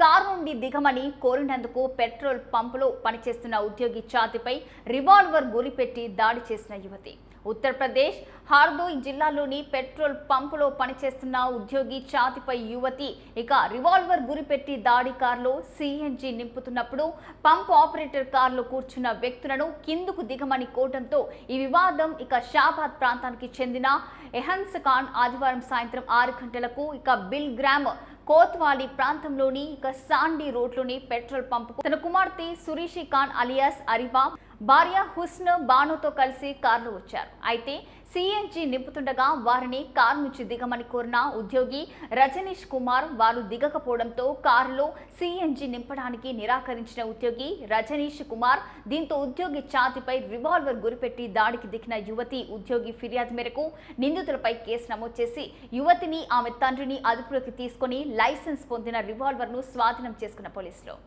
Car నుండి దిగమని కోరినందుకు petrol పంపులో పనిచేస్తున్న ఉద్యోగి ఛాతిపై రివాల్వర్ గురిపెట్టి దాడి చేసిన యువతి. ఉత్తరప్రదేశ్ హార్దోయ్ జిల్లాలోని పెట్రోల్ పంపులో పనిచేస్తున్న ఉద్యోగి ఛాతిపై యువతి ఇక రివాల్వర్ గురిపెట్టి దాడి కారులో సిఎన్జి నింపుతున్నప్పుడు పంప్ ఆపరేటర్ కారులో కూర్చున్న వ్యక్తులను కిందుకు దిగమని కోవడంతో ఈ వివాదం ఇక షాబాద్ ప్రాంతానికి చెందిన ఎహన్స్ ఖాన్ ఆదివారం సాయంత్రం ఆరు గంటలకు ఇక బిల్ గ్రామ్ కోత్వాలి ప్రాంతంలోని ఇక సాండి రోడ్లోని పెట్రోల్ పంప్ తన కుమార్తె సురీషి ఖాన్ అలియాస్ అరిబా భార్య హుస్న్ బానుతో కలిసి కారులో వచ్చారు. అయితే సిఎన్జి నింపుతుండగా వారిని కారు నుంచి దిగమని కోరిన ఉద్యోగి రజనీష్ కుమార్ వారు దిగకపోవడంతో కారులో సిఎన్జి నింపడానికి నిరాకరించిన ఉద్యోగి రజనీష్ కుమార్ దీంతో ఉద్యోగి ఛాతిపై రివాల్వర్ గురిపెట్టి దాడికి దిగిన యువతి ఉద్యోగి ఫిర్యాదు మేరకు నిందితులపై కేసు నమోదు చేసి యువతిని ఆమె తండ్రిని అదుపులోకి తీసుకొని లైసెన్స్ పొందిన రివాల్వర్ను స్వాధీనం చేసుకున్న పోలీసులు.